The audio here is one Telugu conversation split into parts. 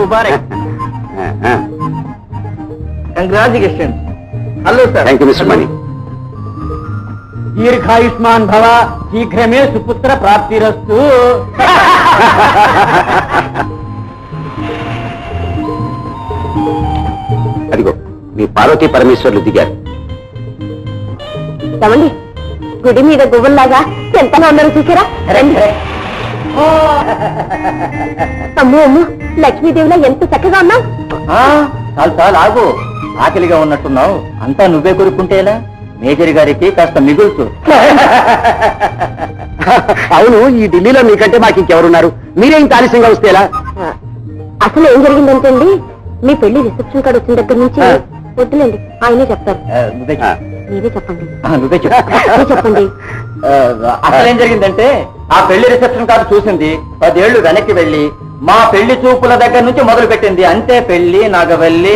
Mubarak congratulation hello sir thank you mister Mani దీర్ఘాయుష్మాన్ భవ శీఘ్రమే సుపుత్ర ప్రాప్తిరస్తు అదిగో మీ పార్వతీ పరమేశ్వర్లు దిగారు. గుడి మీద గువ్వల్లాగా ఎంతలో ఉన్నారో చూసారా? రండి. అమ్మో అమ్మో లక్ష్మీదేవిలా ఎంత చక్కగా ఉన్నావు. చాలు చాలు ఆగు. ఆకలిగా ఉన్నట్టున్నావు. అంతా నువ్వే కొరుక్కుంటేలా మేజర్ గారికి కాస్త మిగులుతూ అవును ఈ ఢిల్లీలో మీకంటే మాకు ఇంకెవరున్నారు? మీరే ఇంత ఆలస్యంగా వస్తే ఎలా? అసలు ఏం జరిగిందంటే అండి మీ పెళ్ళి రిసెప్షన్ కార్డు వచ్చిన దగ్గర నుంచి. వద్దులేండి ఆయనే చెప్తారు. మీరే చెప్పండి. ఆ, నువ్వే చెప్పండి. అసలు ఏం జరిగిందంటే ఆ పెళ్ళి రిసెప్షన్ కార్డు చూసింది. పదేళ్ళు వెనక్కి వెళ్ళి మా పెళ్ళి చూపుల దగ్గర నుంచి మొదలు పెట్టింది అంతే పెళ్ళి నాగవల్లి.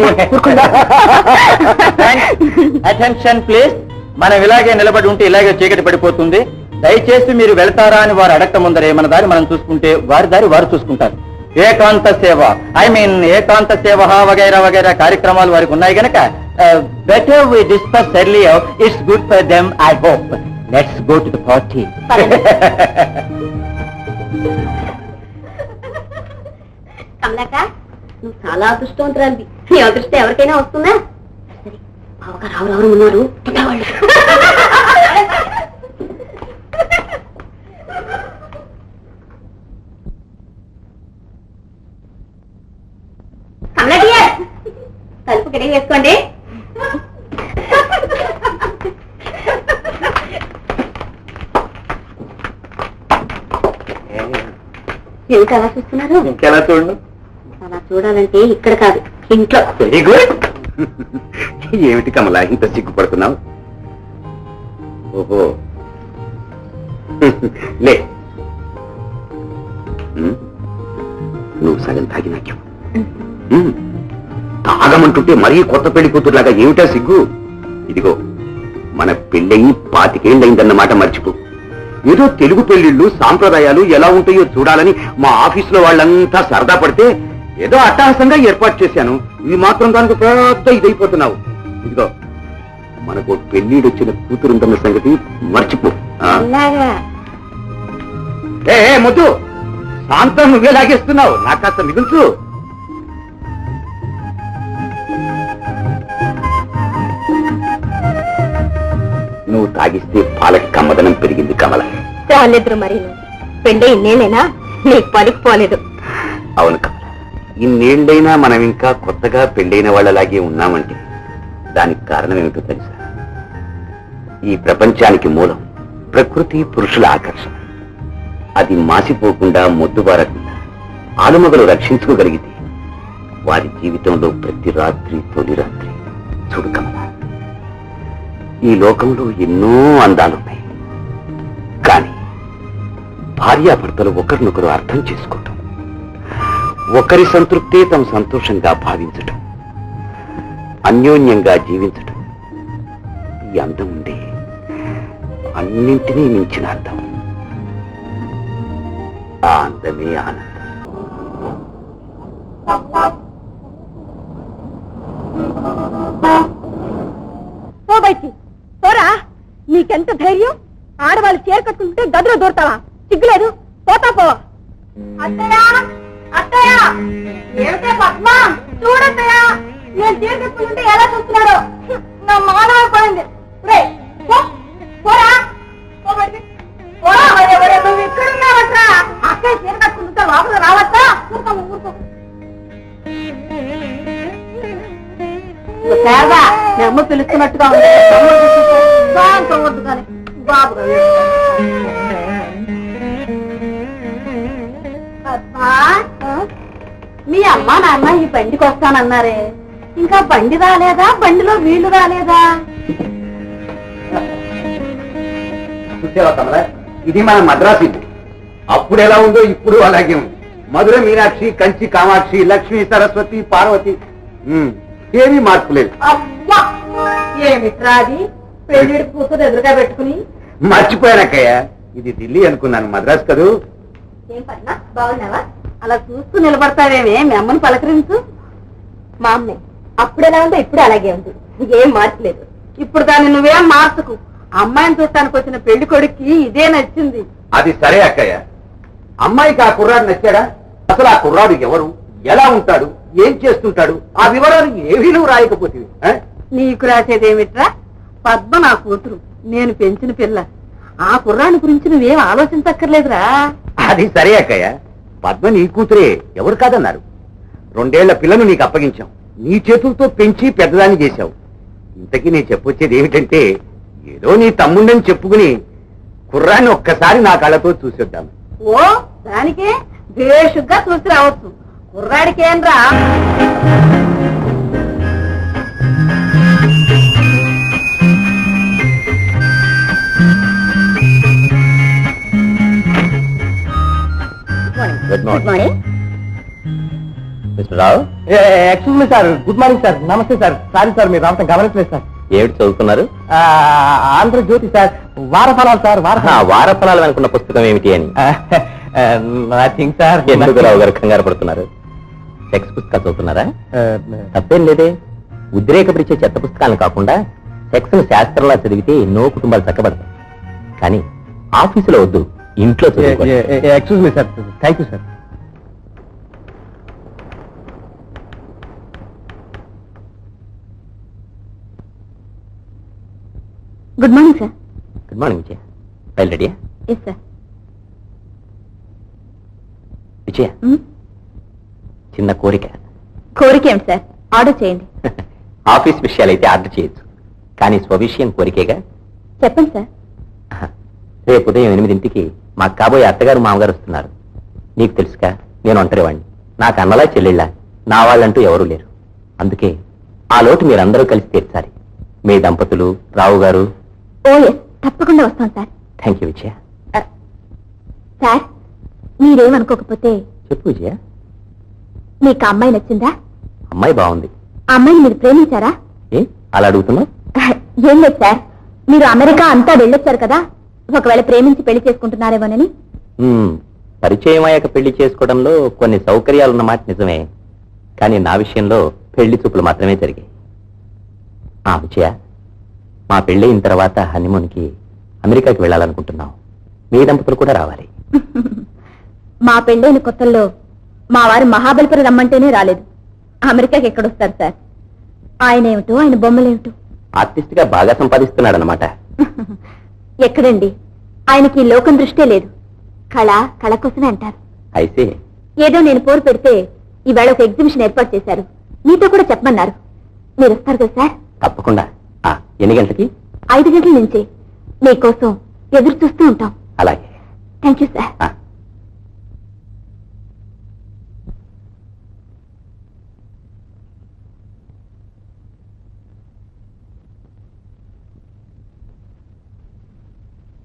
అటెన్షన్ ప్లీజ్ మనం ఇలాగే నిలబడి ఉంటే ఇలాగే చీకటి పడిపోతుంది. దయచేసి మీరు వెళ్తారా అని వారు అడగట ముందరే మన దారి మనం చూసుకుంటే వారి దారి వారు చూసుకుంటారు. ఏకాంత సేవ. ఐ మీన్ ఏకాంత సేవ వగైరా వగైరా కార్యక్రమాలు వారికి ఉన్నాయి గనక better we discuss earlier it's good for them I hope let's go to the party కమలాక నువ్వు చాలా అదృష్టవంతురాలి నీ అదృష్టం ఎవరికైనా వస్తుందా? సరే బావగారు రావు రావు ఉన్నారు. తినేవాళ్ళు తలుపు కిడీ వేసుకోండి. ఏమిటి అలా చూస్తున్నారు? ఇంకెలా చూడండి అలా చూడాలంటే ఇక్కడ కాదు ఇంట్లో. వెరీ గుడ్ ఏమిటి కమలా ఇంత సిగ్గుపడుతున్నావు? ఓహో. లే. నువ్వు సగం తాగి నాక్యం తాగమంటుంటే మరీ కొత్త పెళ్ళి కూతురులాగా ఏమిటా సిగ్గు? ఇదిగో మన పెళ్ళయి పాతికేళ్ళయిందన్నమాట మర్చిపో. ఏదో తెలుగు పెళ్ళిళ్ళు సాంప్రదాయాలు ఎలా ఉంటాయో చూడాలని మా ఆఫీసులో వాళ్ళంతా సరదా పడితే ఏదో అట్టహాసంగా ఏర్పాటు చేశాను. ఇది మాత్రం దానికి పెద్ద ఇదైపోతున్నావు. ఇదిగో మనకు పెళ్ళిడు వచ్చిన కూతురుందన్న సంగతి మర్చిపో. ఏ మొద్దు! శాంతం నువ్వే లాగేస్తున్నావు. నాకు కాస్త మిగుల్చు. తాగిస్తే పాలకి కమ్మదనం పెరిగింది కమల. చాలిద్దరు మరి. పెళ్ళి ఇన్నేళ్ళైనా నీకు పనికి పోలేదు. అవును కమల. ఇన్నేళ్ళైనా మనం ఇంకా కొత్తగా పెళ్ళైన వాళ్ళలాగే ఉన్నామంటే దానికి కారణం ఏమిటో తెలుసా? ఈ ప్రపంచానికి మూలం ప్రకృతి పురుషుల ఆకర్షణ. అది మాసిపోకుండా మొద్దుబారకుండా ఆలుమగలు రక్షించుకోగలిగితే వారి జీవితంలో ప్రతి రాత్రి తొలి రాత్రి చూడు కమల. ఈ లోకంలో ఎన్నో అందాలున్నాయి. కానీ భార్యాభర్తలు ఒకరినొకరు అర్థం చేసుకోవటం ఒకరి సంతృప్తే తమ సంతోషంగా భావించటం అన్యోన్యంగా జీవించటం ఈ అందం ఉండే అన్నింటినీ మించిన అర్థం. ఆ అందమే ఆనందం పో బయటికి పోరా ఎంత ధైర్యం? ఆడవాళ్ళు చీర కట్టుకుంటే గదిలో దూరతావా? సిగ్గులేదు? పోతా పో. అత్తయ్య! అత్తయ్య! ఏమిటే పద్మ? చూడత్తయ్య! నేను చీర కట్టుకుంటే ఎలా చూస్తున్నాడో? నా మానవ పడింది రే పోరా. నువ్వు అక్కయ్య చీర లోపల రావచ్చా? ఊరుకో ఊరుకో. శారదా పిలుస్తున్నట్టుగా ఉంది. సాయంత్రం వద్దు కానీ బాబు మీ అమ్మ నాన్న ఈ బండికి వస్తానన్నారే. ఇంకా బండి రాలేదా? బండిలో వీళ్ళు రాలేదా? చూసావా ఇది మన మద్రాసు ఇల్లు. అప్పుడు ఎలా ఉందో ఇప్పుడు అలాగే ఉంది. మధుర మీనాక్షి కంచి కామాక్షి లక్ష్మి సరస్వతి పార్వతి. ఏమీ మార్పు లేదు. ఏమిట్రా అది? ఎదురుగా పెట్టుకుని. మర్చిపోయానక్కయ్య. ఇది ఢిల్లీ అనుకున్నాను. మద్రాస్ కదూ? ఏం పద్మ? బాగున్నావా? అలా చూస్తూ నిలబడతావేమే? మీ అమ్మని పలకరించు. మా అమ్మే అప్పుడు ఎలా ఉందో ఇప్పుడు అలాగే ఉంది. ఏం మార్చలేదు ఇప్పుడు దాన్ని నువ్వేం మార్చకు. అమ్మాయిని చూస్తానికి వచ్చిన పెళ్ళి కొడుక్కి ఇదే నచ్చింది. అది సరే అక్కయ్య. అమ్మాయికి ఆ కుర్రాడు నచ్చాడా? అసలు ఆ కుర్రాడు ఎవరు? ఎలా ఉంటాడు? ఏం చేస్తుంటాడు? ఆ వివరాలు ఏవీ నువ్వు రాయకపోతే నీకు రాసేదేమిట్రా? పద్మ నా కూతురు నేను పెంచిన పిల్ల. ఆ కుర్రాని గురించి నువ్వేం ఆలోచించక్కర్లేదురా. అది సరే అక్కయ్య. పద్మ నీ కూతురే ఎవరు కాదన్నారు? రెండేళ్ళ పిల్లను నీకు అప్పగించాం. నీ చేతులతో పెంచి పెద్దదాన్ని చేశావు. ఇంతకీ నేను చెప్పొచ్చేది ఏమిటంటే ఏదో నీ తమ్ముండని చెప్పుకుని కుర్రాన్ని ఒక్కసారి నా కళ్ళతో చూసొద్దాం. ఓ దానికే బేషుగ్గా చూసి రావచ్చు. కుర్రాడికేం good morning mister Rao excuse me sir good morning sir నమస్తే సార్ సారీ సార్ మీరు రావటం గమనించలేదు సార్ ఏమిటి చదువుతున్నారు? ఆంధ్రజ్యోతి సార్ వారఫలాలు సార్ వారఫలాలు. వారఫలాలు అనుకున్న పుస్తకం ఏమిటి అని? నథింగ్ సార్ ఎందుకు రావు గారు కంగారు పడుతున్నారు? సెక్స్ పుస్తకాలు చదువుతున్నారా? తప్పేం లేదే. ఉద్రేకపరిచే చెత్త పుస్తకాలను కాకుండా సెక్స్ శాస్త్రంలా చదివితే ఎన్నో కుటుంబాలు చక్కబడతాయి. కానీ ఆఫీసులో వద్దు. ఇంట్లో చదువుకోండి excuse me sir thank you sir good morning sir good morning Vijaya file రెడీయా ఎస్ సార్ విజయ చిన్న కోరిక. కోరిక ఏమిటి సార్ ఆర్డర్ చేయండి. ఆఫీస్ విషయాలైతే ఆర్డర్ చేయొచ్చు. కానీ స్వవిషయం కోరికేగా? చెప్పండి సార్ రేపు ఉదయం ఎనిమిదింటికి మా కాబోయే అత్తగారు మామగారు వస్తున్నారు. నీకు తెలుసుగా నేను ఒంటరివాణ్ణి. నాకు అన్నలా చెల్లెళ్ళ నా వాళ్ళంటూ ఎవరూ లేరు. అందుకే ఆ లోటు మీరందరూ కలిసి తీర్చాలి. మీ దంపతులు రావు గారు. ఓ ఎస్ తప్పకుండా వస్తాం sir. Thank you Vijaya. Sir మీరేమనుకోకపోతే చెప్పు విజయ. మీకు ఆ అమ్మాయి నచ్చిందా? అమ్మాయి బాగుంది. ఆ అమ్మాయిని మీరు ప్రేమించారా? ఏ అలా అడుగుతున్నావు? ఏం లేదు సార్. మీరు అమెరికా అంతా వెళ్ళొచ్చారు కదా ఒకవేళ ప్రేమించి పెళ్ళి చేసుకుంటున్నారేమోనని. పరిచయం అయ్యాక పెళ్ళి చేసుకోవడంలో కొన్ని సౌకర్యాలున్న మాట నిజమే. కానీ నా విషయంలో పెళ్ళి చూపులు మాత్రమే జరిగాయి. ఆ విజయ మా పెళ్ళయిన తర్వాత హనీమూన్కి అమెరికాకి వెళ్ళాలనుకుంటున్నాం. మీ దంపతులు కూడా రావాలి. మా పెళ్ళైన కొత్తల్లో మా వారు మహాబలిపురం రమ్మంటేనే రాలేదు. అమెరికాకి ఎక్కడొస్తారు సార్? ఆయన ఏమిటో ఆయన బొమ్మలేమిటో? ఆర్టిస్ట్గా బాగా సంపాదిస్తున్నాడనమాట ఎక్కడండి? ఆయనకి లోకం దృష్టే లేదు. కళ కళ కోసమే అంటారు. అయితే? ఏదో నేను పోరు పెడితే ఈవేళ ఒక ఎగ్జిబిషన్ ఏర్పాటు చేశారు. మీతో కూడా చెప్పమన్నారు. మీరు వస్తారు కదా సార్? తప్పకుండా. ఆ, ఎన్ని గంటలకి? ఐదు గంటల నుంచి. మీకోసం ఎదురు చూస్తూ ఉంటాం. అలాగే. Thank you sir. ఆ,